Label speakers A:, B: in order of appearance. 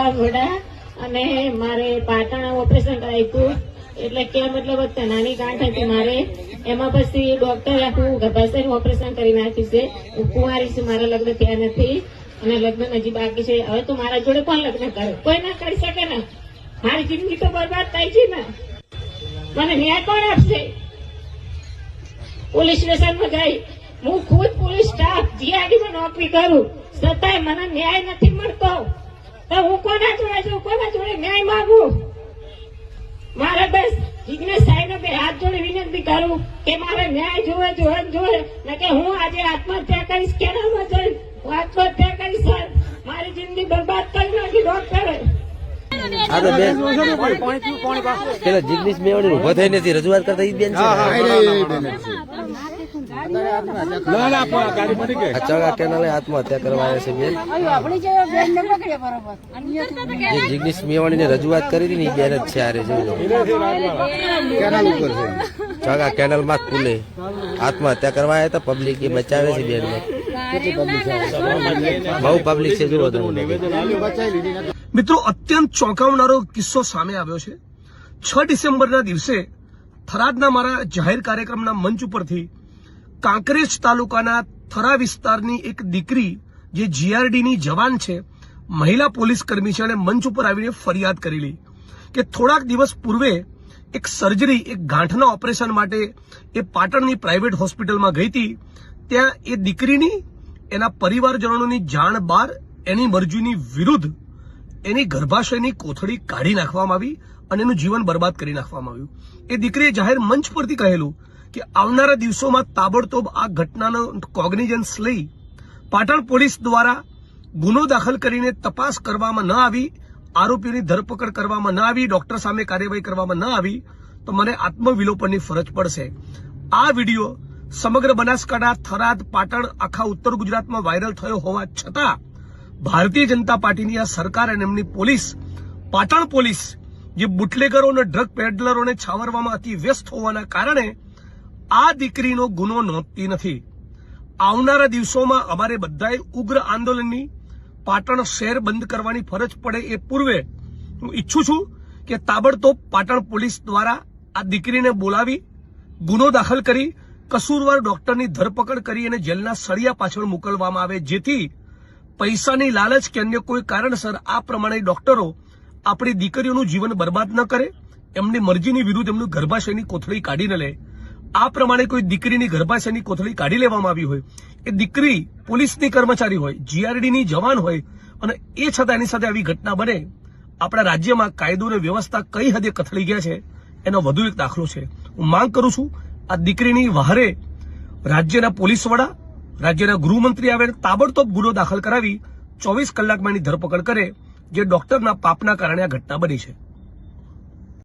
A: મારા ઘોડા અને મારે પાટણ ઓપરેશન કરાવ્યું હતું એટલે કે મતલબ નાની ગાંઠ હતી મારે. એમાં પછી ડોક્ટરે આખું ગર્ભાશયનું ઓપરેશન કરી નાખ્યું છે. હું કુંવારી છું, મારા લગ્ન થયા નથી. અને લગ્ન હજી બાકી છે. હવે તો મારા જોડે કોણ લગ્ન કરે? કોઈ ના કરી શકે ને? મારી જિંદગી તો બરબાદ થાય છે ને? મને ન્યાય કોણ આપશે? પોલીસ સ્ટેશનમાં જાય હું ખુદ પોલીસ સ્ટાફ. જીઆરડીમાં નોકરી કરું, છતાંય મને ન્યાય નથી મળતો. તો હું કોના જોડે છું? કોના જોડે ન્યાય માંગુ? મારે બસ જિજ્ઞેશ સાહેબ બે હાથ જોડે વિનંતી કરું કે મારે ન્યાય જોવે જોવે જોવે. ને કે હું આજે આત્મહત્યા કરીશ કેનામાં જઈશ? હું આત્મહત્યા કરીશ સર મારી જિંદગી બરબાદ કરી નાખી ડોક્ટરે
B: આ તો પેલા જિગ્નેશ મેવાણી ઊભો થઈ નથી. રજૂઆત કરતા ઈ બેન છે. ને? આ ચગા કેનાલે આત્મહત્યા કરવા આવ્યા છે બેન.
C: આપણી જે બેન ને પકડે બરોબર.
B: જે જિગ્નેશ મેવાણીને રજૂઆત કરી હતી ને ઈ બેન જ છે આરે છે ચગા કેનાલમાં ખુલે. આત્મહત્યા કરવા આવ્યા હતા પબ્લિક એ બચાવે છે બેન બહુ પબ્લિક છે જુઓ તમે.
D: મિત્રો અત્યંત ચોંકાવનારો કિસ્સો સામે આવ્યો છે. છ ડિસેમ્બરના દિવસે થરાદના મારા જાહેર કાર્યક્રમના મંચ ઉપરથી કાંકરેજ તાલુકાના થરા વિસ્તારની એક દીકરી જે જીઆરડીની જવાન છે, મહિલા પોલીસ કર્મી છે અને મંચ ઉપર આવીને ફરિયાદ કરેલી કે થોડાક દિવસ પૂર્વે એક સર્જરી એક ગાંઠના ઓપરેશન માટે એ પાટણની પ્રાઇવેટ હોસ્પિટલમાં ગઈ હતી. ત્યાં એ દીકરીની, એના પરિવારજનોની જાણ બહાર એની મરજીની વિરુદ્ધ એની ગર્ભાશયની કોથળી કાઢી નાખવામાં આવી અને એનું જીવન બરબાદ કરી નાખવામાં આવ્યું. એ દીકરીએ જાહેર મંચ પરથી કહેલું કે આવનારા દિવસોમાં તાબડતોબ આ ઘટનાનો કોગ્નિઝન્સ લઈ પાટણ પોલીસ દ્વારા ગુનો દાખલ કરીને તપાસ કરવામાં ન આવી, આરોપીઓની ધરપકડ કરવામાં ન આવી, ડોક્ટર સામે કાર્યવાહી કરવામાં ન આવી, તો મને આત્મવિલોપનની ફરજ પડશે. આ વીડિયો સમગ્ર બનાસકાંઠા, થરાદ, પાટણ, આખા ઉત્તર ગુજરાતમાં વાયરલ થયો હોવા છતાં ભારતીય જનતા પાર્ટીની આ સરકાર અને એમની પોલીસ, પાટણ પોલીસ જે બુટલેગરો અને ડ્રગ પેડલરોને છાવરવામાં અતિ વ્યસ્ત હોવાના કારણે આ દીકરીનો ગુનો નોંધતી નથી. આવનારા દિવસોમાં અમારે બધાએ ઉગ્ર આંદોલનની પાટણ શહેર બંધ કરવાની ફરજ પડે એ પૂર્વે હું ઈચ્છું છું કે તાબડતોબ પાટણ પોલીસ દ્વારા આ દીકરીને બોલાવી, ગુનો દાખલ કરી, કસૂરવાર ડોક્ટરની ધરપકડ કરી અને જેલના સળિયા પાછળ મોકલવામાં આવે, જેથી પૈસાની લાલચ કે અન્ય કોઈ કારણસર આ પ્રમાણે ડોક્ટરો આપણી દીકરીઓનું જીવન બરબાદ ન કરે, એમની મરજીની વિરુદ્ધ એમનું ગર્ભાશયની કોથળી કાઢીને લે. આ પ્રમાણે કોઈ દીકરીની ગર્ભાશયની કોથળી કાઢી લેવામાં આવી હોય, એ દીકરી પોલીસની કર્મચારી હોય જીઆરડીની જવાન હોય, અને એ છતાં એની સાથે આવી ઘટના બને, આપણા રાજ્યમાં કાયદો અને વ્યવસ્થા કઈ હદે કથળી ગયા છે, એનો વધુ એક દાખલો છે. હું માંગ કરું છું, આ દીકરીની વહારે રાજ્યના પોલીસ વડા, રાજ્યના ગૃહમંત્રી આવે તાબડતોબ ગુનો દાખલ કરાવી ચોવીસ કલાકમાં એની ધરપકડ કરે, જે ડોક્ટરના પાપના કારણે આ ઘટના બની છે.